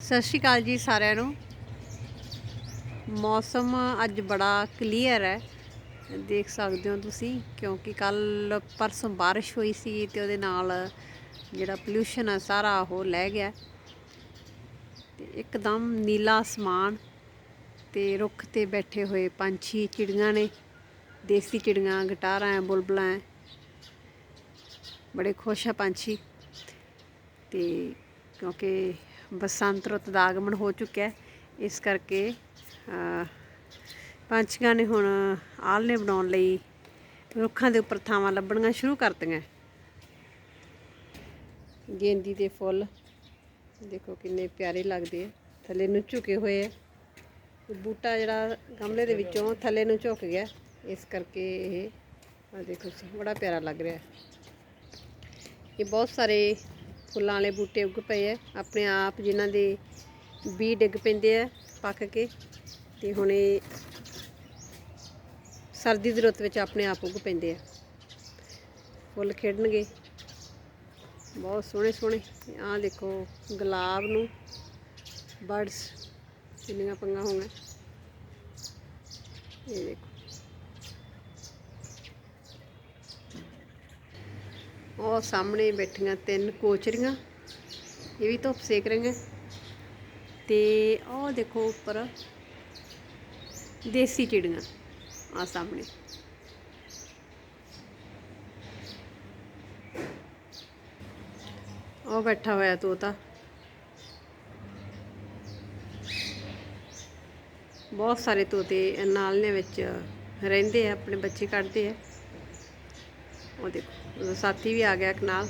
ਸਤਿ ਸ਼੍ਰੀ ਅਕਾਲ ਜੀ ਸਾਰਿਆਂ ਨੂੰ। ਮੌਸਮ ਅੱਜ ਬੜਾ ਕਲੀਅਰ ਹੈ। ਦੇਖ ਸਕਦੇ ਹੋ ਤੁਸੀਂ, ਕਿਉਂਕਿ ਕੱਲ ਪਰਸੋਂ ਬਾਰਿਸ਼ ਹੋਈ ਸੀ ਤੇ ਉਹਦੇ ਨਾਲ ਜਿਹੜਾ ਪੋਲੂਸ਼ਨ ਹੈ ਸਾਰਾ ਉਹ ਲੈ ਗਿਆ। ਤੇ ਇੱਕਦਮ ਨੀਲਾ ਅਸਮਾਨ ਤੇ ਰੁੱਖ ਤੇ ਬੈਠੇ ਹੋਏ ਪੰਛੀ, ਚਿੜੀਆਂ ਨੇ, ਦੇਸੀ ਚਿੜੀਆਂ, ਗਟਾਰਾਂ, ਬੁਲਬਲਾਂ। ਹੈ ਬੜੇ ਖੁਸ਼ ਆ ਪੰਛੀ। ਤੇ ਕਿਉਂਕਿ ਬਸੰਤ ਰੁੱਤ ਦਾ ਆਗਮਨ ਹੋ ਚੁੱਕਿਆ ਹੈ। ਇਸ ਕਰਕੇ ਅ, ਪੰਛੀਆਂ ਨੇ ਹੁਣ ਆਲ਼ਣੇ ਬਣਾਉਣ ਲਈ ਰੁੱਖਾਂ ਦੇ ਉੱਪਰ ਥਾਵਾਂ ਲੱਭਣੀਆਂ ਸ਼ੁਰੂ ਕਰਤੀਆਂ। ਗੇਂਦੀ ਦੇ ਫੁੱਲ ਦੇਖੋ ਕਿੰਨੇ ਪਿਆਰੇ ਲੱਗਦੇ ਆ। ਥੱਲੇ ਨੂੰ ਝੁਕੇ ਹੋਏ ਆ। ਬੂਟਾ ਜਿਹੜਾ ਗਮਲੇ ਦੇ ਵਿੱਚੋਂ ਥੱਲੇ ਨੂੰ ਝੁਕ ਗਿਆ। ਇਸ ਕਰਕੇ ਇਹ ਆ ਦੇਖੋ ਤੁਸੀਂ ਬੜਾ ਪਿਆਰਾ ਲੱਗ ਰਿਹਾ। ਇਹ ਬਹੁਤ ਸਾਰੇ ਫੁੱਲਾਂ ਵਾਲੇ ਬੂਟੇ ਉੱਗ ਪਏ ਆ। ਆਪਣੇ ਆਪ ਜਿਨ੍ਹਾਂ ਦੇ ਬੀ ਡਿੱਗ ਪੈਂਦੇ ਆ ਪੱਕ ਕੇ। ਤੇ ਹੁਣ ਇਹ ਸਰਦੀ ਦੀ ਰੁੱਤ ਵਿੱਚ ਆਪਣੇ ਆਪ ਉੱਗ ਪੈਂਦੇ ਆ। ਫੁੱਲ ਖੇਡਣਗੇ ਬਹੁਤ ਸੋਹਣੇ ਸੋਹਣੇ। ਆਹ ਦੇਖੋ ਗੁਲਾਬ ਨੂੰ ਬਰਡਸ ਕਿੰਨੀਆਂ ਪੰਗਾ ਹੋਈਆਂ ਇਹ ਦੇਖੋ। ਉਹ ਸਾਹਮਣੇ ਬੈਠੀਆਂ ਤਿੰਨ ਕੋਚਰੀਆਂ, ਇਹ ਵੀ ਧੁੱਪ ਸੇਕ ਰਹੀਆਂ। ਤੇ ਉਹ ਦੇਖੋ ਉੱਪਰ, ਦੇਸੀ ਚਿੜੀਆਂ ਆ ਸਾਹਮਣੇ। ਉਹ ਬੈਠਾ ਹੋਇਆ ਤੋਤਾ। ਬਹੁਤ ਸਾਰੇ ਤੋਤੇ ਨਾਲਨੇ ਵਿੱਚ ਰਹਿੰਦੇ ਆ, ਆਪਣੇ ਬੱਚੇ ਕੱਢਦੇ ਆ। ਉਹ ਦੇਖੋ ਸਾਥੀ ਵੀ ਆ ਗਿਆ ਇੱਕ ਨਾਲ।